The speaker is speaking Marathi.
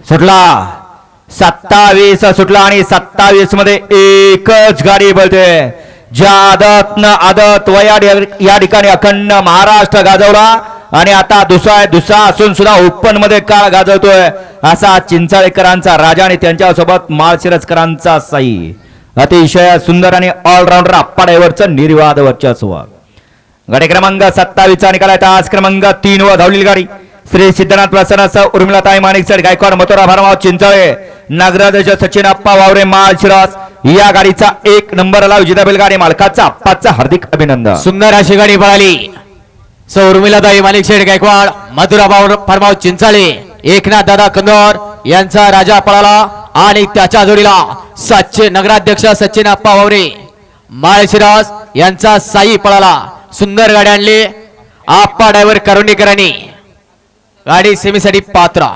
सुटला. सत्तावीस सुटला आणि सत्तावीसमध्ये एकच गाडी बोलते. ज्या आदत न आदत वया या ठिकाणी अखंड महाराष्ट्र गाजवला. आणि आता दुसरा दुसरा असून सुद्धा ओपनमध्ये काळ गाजवतोय. असा चिंचाळेकरांचा राजा आणि त्यांच्यासोबत माळशिरजकरांचा साई. अतिशय सुंदर आणि ऑलराऊंडर अप्पा ड्रायव्हरचं निर्वाद वर्चस्व. गाडी क्रमांक सत्तावीसचा निकाल आहे. आज क्रमांक तीन व धावलेली गाडी. श्री सिद्धनाथ वासनासह उर्मिलाताई माणिकसड गायकवाड मथुरा भरमाव चिंचाळे नागराज सचिन अप्पा वावरे माळशिरस या गाडीचा एक नंबर आला. विजेता बैलगाडी मालकाचा अप्पाचा हार्दिक अभिनंदन. सुंदर अशी गाडी पळाली. सौ उर्मिलाताई माणिकशेठ गायकवाड मथुरा फरमाव चिंचाळे एकनाथ दादा कंदोर यांचा राजा पळाला आणि त्याच्या जोडीला सचिन नगराध्यक्ष सचिन अप्पा वावरे माळशिरास यांचा साई पळाला. सुंदर गाडी आणली. आप्पा ड्रायव्हर करुणीकरांनी गाडी सेमीसाठी पात्र.